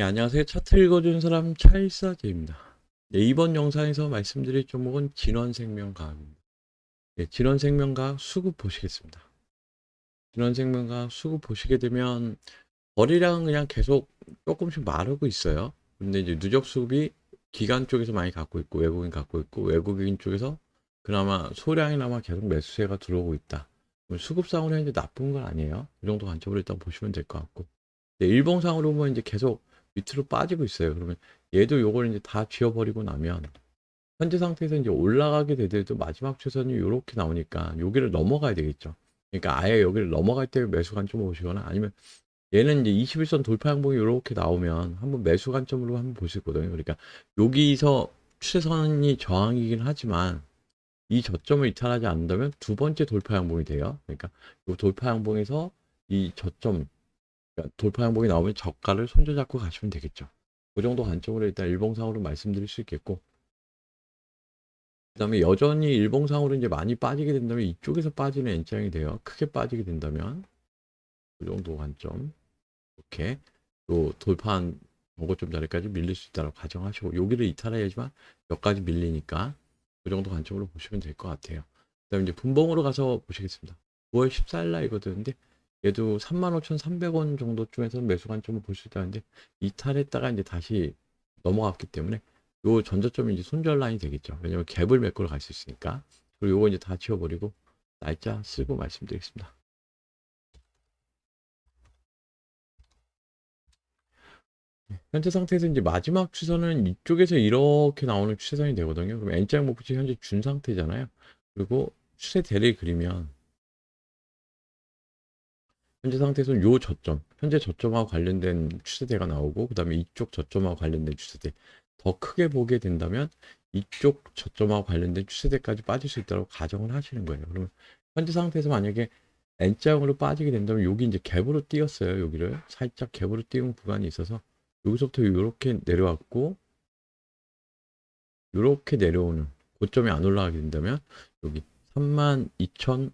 네, 안녕하세요. 차트 읽어주는 사람 차일사제입니다. 네, 이번 영상에서 말씀드릴 종목은 진원생명과학입니다. 네, 진원생명과학 수급 보시겠습니다. 진원생명과학 수급 보시게 되면 거래량은 그냥 계속 조금씩 마르고 있어요. 근데 이제 누적 수급이 기관 쪽에서 많이 갖고 있고 외국인 갖고 있고 외국인 쪽에서 그나마 소량이나마 계속 매수세가 들어오고 있다. 수급상으로 현재 나쁜 건 아니에요. 이 정도 관점으로 일단 보시면 될 것 같고. 네, 일봉상으로 보면 이제 계속 밑으로 빠지고 있어요. 그러면 얘도 요걸 이제 다 지워버리고 나면 현재 상태에서 이제 올라가게 되더라도 마지막 추선이 이렇게 나오니까 여기를 넘어가야 되겠죠. 그러니까 아예 여기를 넘어갈 때 매수 관점 보시거나 아니면 얘는 이제 21선 돌파 항봉이 이렇게 나오면 한번 매수 관점으로 한번 보시거든요. 그러니까 여기서 추세선이 저항이긴 하지만 이 저점을 이탈하지 않는다면 두 번째 돌파 항봉이 돼요. 그러니까 이 돌파 항봉에서 이 저점 그러니까 돌파 항목이 나오면 저가를 손절잡고 가시면 되겠죠. 그 정도 관점으로 일단 일봉상으로 말씀드릴 수 있겠고 그 다음에 여전히 일봉상으로 이제 많이 빠지게 된다면 이쪽에서 빠지는 N장이 돼요. 크게 빠지게 된다면 그 정도 관점 이렇게 또 돌파한 저거점 자리까지 밀릴 수 있다고 가정하시고 여기를 이탈해야지만 여기까지 밀리니까 그 정도 관점으로 보시면 될 것 같아요. 그 다음에 이제 분봉으로 가서 보시겠습니다. 9월 14일 날 이거든요. 얘도 35,300원 정도쯤에서 매수 관점을 볼 수 있다는데 이탈했다가 이제 다시 넘어갔기 때문에 요 전저점이 이제 손절 라인이 되겠죠. 왜냐면 갭을 메꾸러 갈 수 있으니까. 그리고 요거 이제 다 지워버리고 날짜 쓰고 말씀드리겠습니다. 네, 현재 상태에서 이제 마지막 추선은 이쪽에서 이렇게 나오는 추세선이 되거든요. 그럼 N자 목표치 현재 준 상태잖아요. 그리고 추세 대를 그리면 현재 상태에서는 요 저점, 현재 저점하고 관련된 추세대가 나오고, 그 다음에 이쪽 저점하고 관련된 추세대. 더 크게 보게 된다면 이쪽 저점하고 관련된 추세대까지 빠질 수 있다고 가정을 하시는 거예요. 그러면 현재 상태에서 만약에 N자형으로 빠지게 된다면 여기 이제 갭으로 띄었어요. 여기를 살짝 갭으로 띄운 구간이 있어서 여기서부터 이렇게 내려왔고 이렇게 내려오는 고점이 안 올라가게 된다면 여기 32,000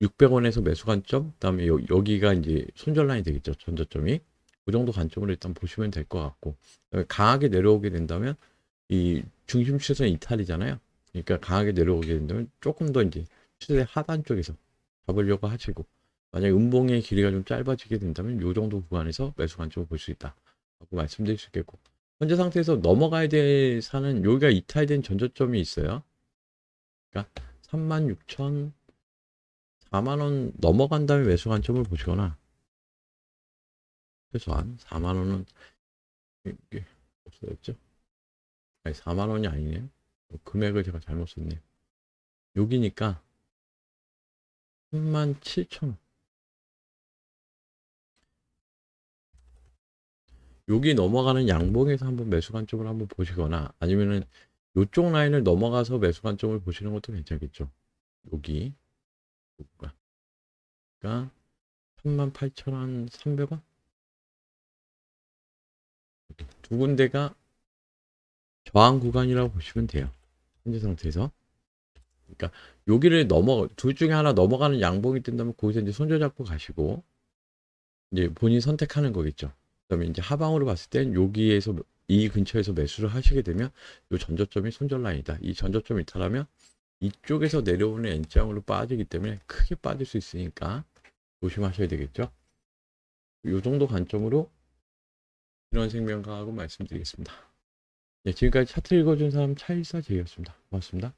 600원에서 매수 관점, 그다음에 여, 여기가 이제 손절 라인이 되겠죠. 전저점이. 그 정도 관점으로 일단 보시면 될 것 같고. 그다음에 강하게 내려오게 된다면 이 중심 추세선 이탈이잖아요. 그러니까 강하게 내려오게 된다면 조금 더 이제 추세 하단 쪽에서 잡으려고 하시고 만약에 음봉의 길이가 좀 짧아지게 된다면 이 정도 구간에서 매수 관점을 볼 수 있다. 라고 말씀드릴 수 있겠고. 현재 상태에서 넘어가야 될 산은 여기가 이탈된 전저점이 있어요. 그러니까 36,000 4만 원 넘어간 다음에 매수 관점을 보시거나 최소한 4만 원은 이게 없어졌죠? 아니 4만 원이 아니네요. 금액을 제가 잘못 썼네요. 여기니까 3만 7천 원. 여기 넘어가는 양봉에서 한번 매수 관점을 한번 보시거나 아니면은 이쪽 라인을 넘어가서 매수 관점을 보시는 것도 괜찮겠죠. 여기 볼까? 그러니까 38,300원? 두 군데가 저항 구간이라고 보시면 돼요. 현재 상태에서. 그러니까 여기를 넘어 둘 중에 하나 넘어가는 양봉이 뜬다면 거기서 이제 손절 잡고 가시고 이제 본인 선택하는 거겠죠. 그다음에 이제 하방으로 봤을 땐 여기에서 이 근처에서 매수를 하시게 되면 이 전저점이 손절 라인이다. 이 전저점이 이탈하면 이쪽에서 내려오는 N장으로 빠지기 때문에 크게 빠질 수 있으니까 조심하셔야 되겠죠. 이 정도 관점으로 인원생명과학을 말씀드리겠습니다. 네, 지금까지 차트 읽어준 사람 차일사제였습니다. 고맙습니다.